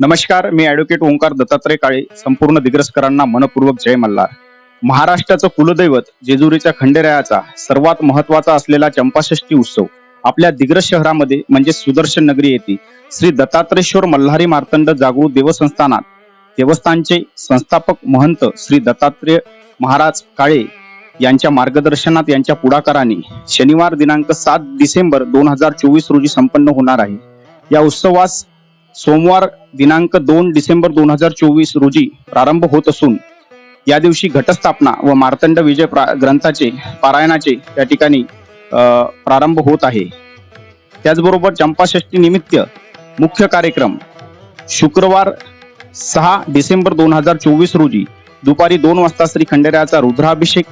नमस्कार मी ऍडव्होकेट ओंकार दत्तात्रय काळे संपूर्ण दिग्रसकरांना मनपूर्वक जय मल्हार. महाराष्ट्राचं कुलदैवत जेजुरीच्या खंडेरायाचा सर्वात महत्त्वाचा असलेला चंपाषष्ठी उत्सव आपल्या दिग्रस शहरामध्ये म्हणजे सुदर्शन नगरी येथे श्री दत्तात्रेश्वर मल्हारी मार्तंड जागृत देवस्थानात देवस्थानचे संस्थापक महंत श्री दत्तात्रेय महाराज काळे यांच्या मार्गदर्शनात यांच्या पुढाकाराने शनिवार दिनांक सात डिसेंबर दोन हजार चोवीस रोजी संपन्न होणार आहे. या उत्सवास सोमवार दिनांक दोन डिसेंबर दोन हजार चोवीस रोजी प्रारंभ होत असून या दिवशी घटस्थापना व मार्तंड विजय ग्रंथाचे पारायणाचे त्या ठिकाणी प्रारंभ होत आहे. त्याचबरोबर चंपाषष्ठी निमित्त मुख्य कार्यक्रम शुक्रवार सहा डिसेंबर दोन हजार चोवीस रोजी दुपारी दोन वाजता श्री खंडेरायाचा रुद्राभिषेक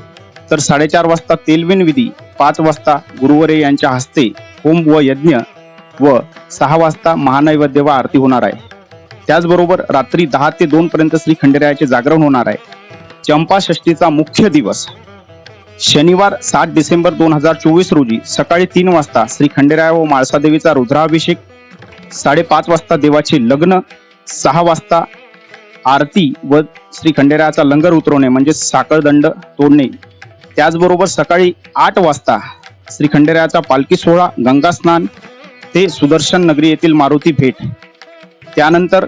तर साडेचार वाजता तेलविन विधी पाच वाजता गुरुवरे यांच्या हस्ते होम व यज्ञ व सहा वाजता महानैवेद्य व आरती होणार आहे. त्याचबरोबर रात्री दहा ते दोन पर्यंत श्री खंडेरायाचे जागरण होणार आहे. चंपा षष्टीचा मुख्य दिवस. शनिवार सात डिसेंबर दोन हजार चोवीस रोजी सकाळी तीन वाजता श्री खंडेराय व माळसादेवीचा रुद्राभिषेक साडेपाच वाजता देवाचे लग्न सहा वाजता आरती व श्री खंडेरायाचा लंगर उतरवणे म्हणजे साखळदंड तोडणे. त्याचबरोबर सकाळी आठ वाजता श्री खंडेरायाचा पालखी सोहळा गंगा स्नान ते सुदर्शन नगरी येथील मारुती भेट. त्यानंतर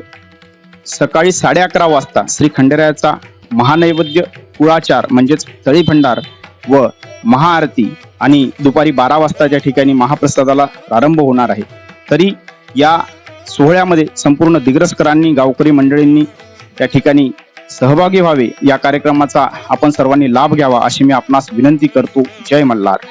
सकाळी साडे अकरा वाजता श्री खंडेरायाचा महानैवेद्य कुळाचार म्हणजेच तळी भंडार व महाआरती आणि दुपारी बारा वाजताच्या ठिकाणी महाप्रसादाला प्रारंभ होणार आहे तरी या सोहळ्यामध्ये संपूर्ण दिग्रसकरांनी गावकरी मंडळींनी त्या ठिकाणी सहभागी व्हावे. या कार्यक्रमाचा आपण सर्वांनी लाभ घ्यावा अशी मी आपणास विनंती करतो. जय मल्हार.